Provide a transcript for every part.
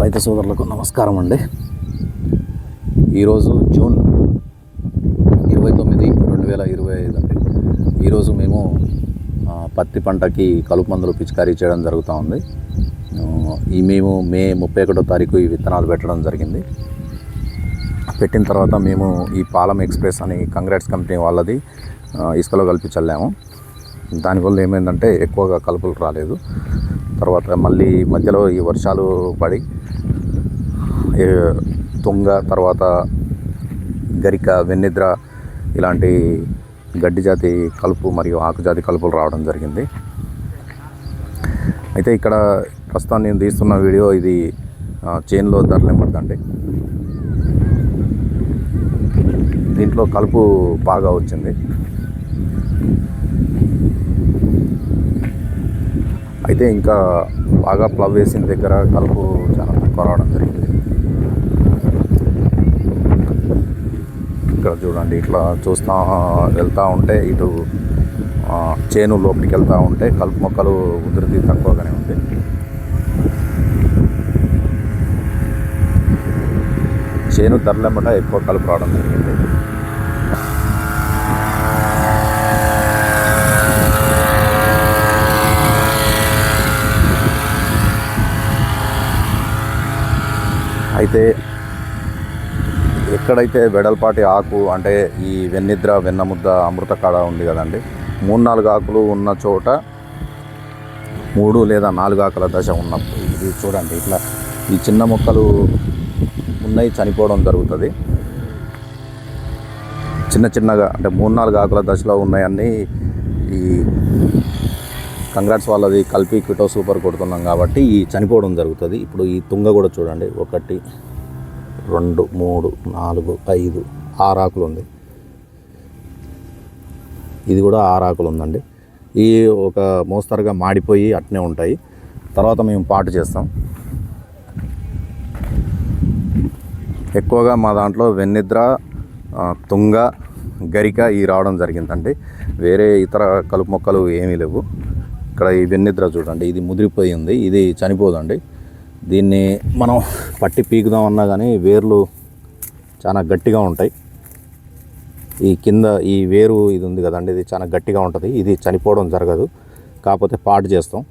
రైతు సోదరులకు నమస్కారం అండి. ఈరోజు జూన్ ఇరవై తొమ్మిది రెండు వేల ఇరవై ఐదు అండి. ఈరోజు మేము పత్తి పంటకి కలుపు మందులు పిచికారీ చేయడం జరుగుతూ ఉంది. ఈ మేము మే ముప్పై ఒకటో తారీఖు ఈ విత్తనాలు పెట్టడం జరిగింది. పెట్టిన తర్వాత మేము ఈ పాలం ఎక్స్ప్రెస్ అని కంగ్రాట్స్ కంపెనీ వాళ్ళది ఇసుకలో కలిపి చల్లాము. దానివల్ల ఏమైందంటే ఎక్కువగా కలుపులు రాలేదు. తర్వాత మళ్ళీ మధ్యలో ఈ వర్షాలు పడి తుంగ తర్వాత గరిక వెన్నిద్ర ఇలాంటి గడ్డి జాతి కలుపు మరియు ఆకు జాతి కలుపులు రావడం జరిగింది. అయితే ఇక్కడ ప్రస్తుతం నేను తీస్తున్న వీడియో ఇది చేన్లో ధరలేమద్దండి దీంట్లో కలుపు బాగా వచ్చింది. అయితే ఇంకా బాగా ప్లవ్ వేసిన దగ్గర కలుపు చాలా తక్కువ రావడం జరిగింది. ఇక్కడ చూడండి ఇట్లా చూస్తా వెళ్తూ ఉంటే ఇటు చేను లోపలికి వెళ్తూ ఉంటే కలుపు మొక్కలు ఉధృతి తక్కువగానే ఉంది. చేను ధరలమ్మట ఎక్కువ కలుపు రావడం జరిగింది. అయితే ఎక్కడైతే వెడల్పాటి ఆకు అంటే ఈ వెన్నిద్ర వెన్నముద్ద అమృత కాడ ఉంది కదండి మూడు నాలుగు ఆకులు ఉన్న చోట మూడు లేదా నాలుగు ఆకుల దశ ఉన్నప్పుడు ఇది చూడండి ఇట్లా ఈ చిన్న మొక్కలు ఉన్నాయి చనిపోవడం జరుగుతుంది. చిన్న చిన్నగా అంటే మూడు నాలుగు ఆకుల దశలో ఉన్నాయన్నీ ఈ కంగ్రాట్స్ వాళ్ళది కలిపి క్విటో సూపర్ కొడుతున్నాం కాబట్టి ఈ చనిపోవడం జరుగుతుంది. ఇప్పుడు ఈ తుంగ కూడా చూడండి. ఒకటి రెండు మూడు నాలుగు ఐదు ఆరు ఆకులు ఉంది. ఇది కూడా ఆరు ఆకులు ఉందండి. ఈ ఒక మోస్తరుగా మాడిపోయి అట్నే ఉంటాయి. తర్వాత మేము పాటు చేస్తాం. ఎక్కువగా మా దాంట్లో వెన్నిద్ర తుంగ గరిక ఈ రావడం జరిగిందండి. వేరే ఇతర కలుపు మొక్కలు ఏమీ లేవు. ఇక్కడ ఈ వెన్నిద్ర చూడండి ఇది ముదిరిపోయి ఉంది ఇది చనిపోదండి. దీన్ని మనం పట్టి పీకుదాం అన్నా కానీ వేర్లు చాలా గట్టిగా ఉంటాయి. ఈ కింద ఈ వేరు ఇది ఉంది కదండి ఇది చాలా గట్టిగా ఉంటుంది ఇది చనిపోవడం జరగదు కాకపోతే పాటు చేస్తాం.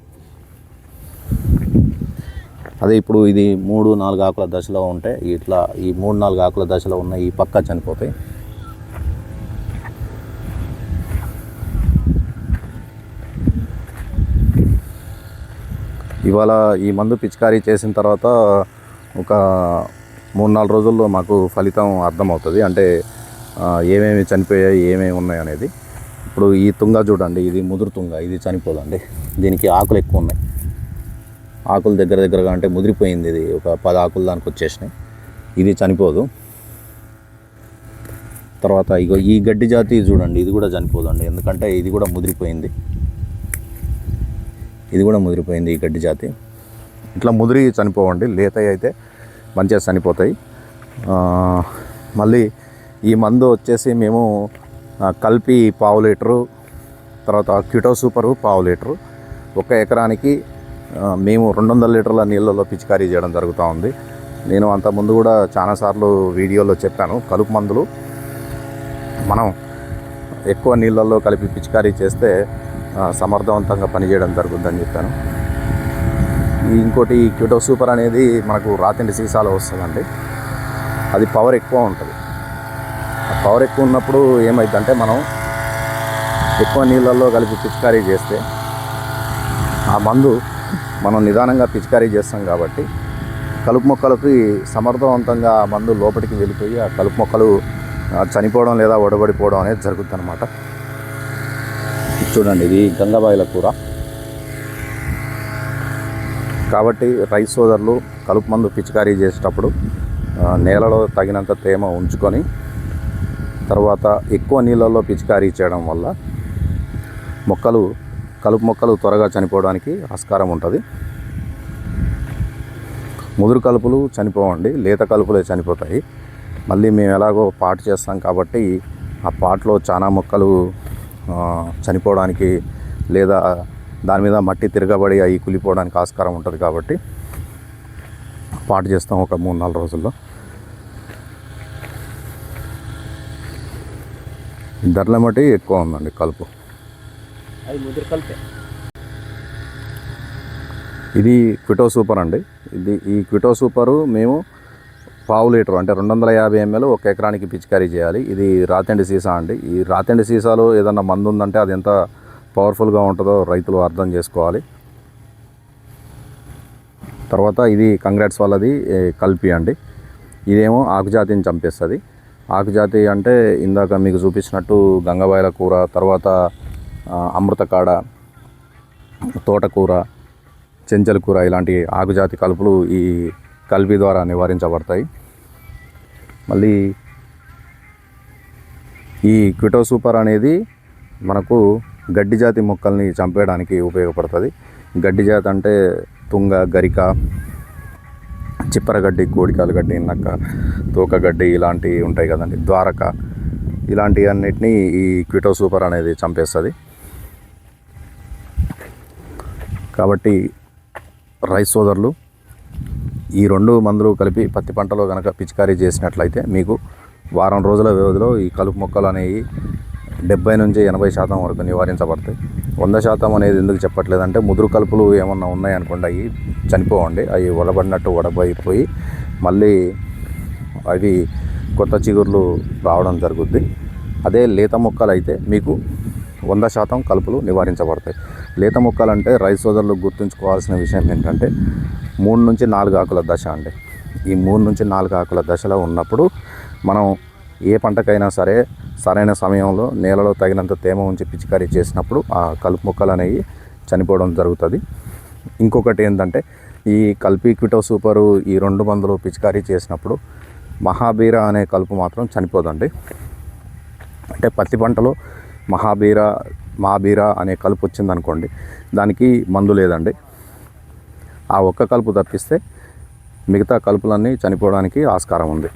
అదే ఇప్పుడు ఇది మూడు నాలుగు ఆకుల దశలో ఉంటే ఇట్లా ఈ మూడు నాలుగు ఆకుల దశలో ఉన్న ఈ పక్క చనిపోతాయి. ఇవాళ ఈ మందు పిచికారీ చేసిన తర్వాత ఒక మూడు నాలుగు రోజుల్లో మాకు ఫలితం అర్థమవుతుంది. అంటే ఏమేమి చనిపోయాయి ఏమేమి ఉన్నాయి అనేది. ఇప్పుడు ఈ తుంగ చూడండి ఇది ముదురు తుంగ ఇది చనిపోదండి. దీనికి ఆకులు ఎక్కువ ఉన్నాయి. ఆకులు దగ్గర దగ్గరగా అంటే ముదిరిపోయింది ఇది. ఒక పది ఆకులు దానికి వచ్చేసినాయి. ఇది చనిపోదు. తర్వాత ఇగో ఈ గడ్డి జాతి చూడండి ఇది కూడా చనిపోదండి. ఎందుకంటే ఇది కూడా ముదిరిపోయింది. ఇది కూడా ముదిరిపోయింది ఈ గడ్డి జాతి. ఇట్లా ముదిరి చనిపోవండి. లేతవి అయితే మంచిగా చనిపోతాయి. మళ్ళీ ఈ మందు వచ్చేసి మేము కలిపి పావు లీటరు తర్వాత క్యూటో సూపరు పావు లీటరు ఒక ఎకరానికి మేము రెండు వందల లీటర్ల నీళ్ళలో పిచికారీ చేయడం జరుగుతూ ఉంది. నేను అంతకుముందు కూడా చాలాసార్లు వీడియోలో చెప్పాను. కలుపు మందులు మనం ఎక్కువ నీళ్ళల్లో కలిపి పిచికారీ చేస్తే సమర్థవంతంగా పనిచేయడం జరుగుతుందని చెప్పాను. ఇంకోటి క్యూటో సూపర్ అనేది మనకు రాతిండి సీసాలో వస్తుందండి. అది పవర్ ఎక్కువ ఉంటుంది. ఆ పవర్ ఎక్కువ ఉన్నప్పుడు ఏమైందంటే మనం ఎక్కువ నీళ్ళల్లో కలిపి పిచికారీ చేస్తే ఆ మందు మనం నిదానంగా పిచికారీ చేస్తాం కాబట్టి కలుపు మొక్కలకి సమర్థవంతంగా ఆ మందు లోపలికి వెళ్ళిపోయి ఆ కలుపు మొక్కలు చనిపోవడం లేదా ఒడబడిపోవడం అనేది జరుగుతుంది అనమాట చూడండి ఇది గంగాబాయిల కూర. కాబట్టి రైస్ సోదరులు కలుపు మందు పిచికారీ చేసేటప్పుడు నేలలో తగినంత తేమ ఉంచుకొని తర్వాత ఎక్కువ నీళ్ళల్లో పిచికారీ చేయడం వల్ల మొక్కలు కలుపు మొక్కలు త్వరగా చనిపోవడానికి ఆస్కారం ఉంటుంది. ముదురు కలుపులు చనిపోవండి లేత కలుపులే చనిపోతాయి. మళ్ళీ మేము ఎలాగో పాటు చేస్తాం కాబట్టి ఆ పాటలో చాలా మొక్కలు చనిపోవడానికి లేదా దాని మీద మట్టి తిరగబడి అవి కులిపోవడానికి ఆస్కారం ఉంటుంది కాబట్టి స్పాట్ చేస్తాం ఒక మూడు నాలుగు రోజుల్లో. ధరల మట్టి ఎక్కువ ఉందండి కలుపు. అది ముద్ర కలిపే. ఇది క్విటో సూపర్ అండి. ఇది ఈ క్విటో సూపరు మేము పావు లీటర్ అంటే రెండు వందల యాభై ఎంఎల్ ఒక ఎకరానికి పిచికారీ చేయాలి. ఇది రాతెండి సీసా అండి. ఈ రాతెండి సీసాలో ఏదన్నా మందు ఉందంటే అది ఎంత పవర్ఫుల్గా ఉంటుందో రైతులు అర్థం చేసుకోవాలి. తర్వాత ఇది కంగ్రాట్స్ వాళ్ళది కల్పి అండి. ఇదేమో ఆకుజాతిని చంపేస్తుంది. ఆకుజాతి అంటే ఇందాక మీకు చూపించినట్టు గంగబాయల కూర తర్వాత అమృతకాడ తోటకూర చెంచల కూర ఇలాంటి ఆకుజాతి కలుపులు ఈ కల్పి ద్వారా నివారించబడతాయి. మళ్ళీ ఈ క్విటో సూపర్ అనేది మనకు గడ్డి జాతి మొక్కల్ని చంపేయడానికి ఉపయోగపడుతుంది. గడ్డి జాతి అంటే తుంగ గరిక చిప్పరగడ్డి కోడికాలు గడ్డి నక్క తోకగడ్డి ఇలాంటివి ఉంటాయి కదండి. ద్వారక ఇలాంటి అన్నిటినీ ఈ క్విటో సూపర్ అనేది చంపేస్తుంది. కాబట్టి రైస్ సోదరులు ఈ రెండు మందులు కలిపి పత్తి పంటలో కనుక పిచికారీ చేసినట్లయితే మీకు వారం రోజుల వ్యవధిలో ఈ కలుపు మొక్కలు అనేవి డెబ్బై నుంచి ఎనభై శాతం వరకు నివారించబడతాయి. వంద శాతం అనేది ఎందుకు చెప్పట్లేదంటే ముదురు కలుపులు ఏమన్నా ఉన్నాయనుకోండి అవి చనిపోవండి అవి వడబడినట్టు వడబడిపోయి మళ్ళీ అవి కొత్త చిగుర్లు రావడం జరుగుద్ది. అదే లేత మొక్కలు అయితే మీకు వంద శాతం కలుపులు నివారించబడతాయి. లేత మొక్కలు అంటే రైతు సోదరులు గుర్తుంచుకోవాల్సిన విషయం ఏంటంటే మూడు నుంచి నాలుగు ఆకుల దశ అండి. ఈ మూడు నుంచి నాలుగు ఆకుల దశలో ఉన్నప్పుడు మనం ఏ పంటకైనా సరే సరైన సమయంలో నేలలో తగినంత తేమ ఉంచి పిచికారీ చేసినప్పుడు ఆ కలుపు మొక్కలు అనేవి చనిపోవడం జరుగుతుంది. ఇంకొకటి ఏంటంటే ఈ కల్పీక్విటో సూపరు ఈ రెండు మందులు పిచికారీ చేసినప్పుడు మహాబీర అనే కలుపు మాత్రం చనిపోదండి. అంటే పత్తి పంటలో మహాబీర మహాబీర అనే కలుపు వచ్చిందనుకోండి దానికి మందు లేదండి. ఆ ఒక్క కలుపు తప్పిస్తే మిగతా కలుపులన్నీ చనిపోవడానికి ఆస్కారం ఉంది.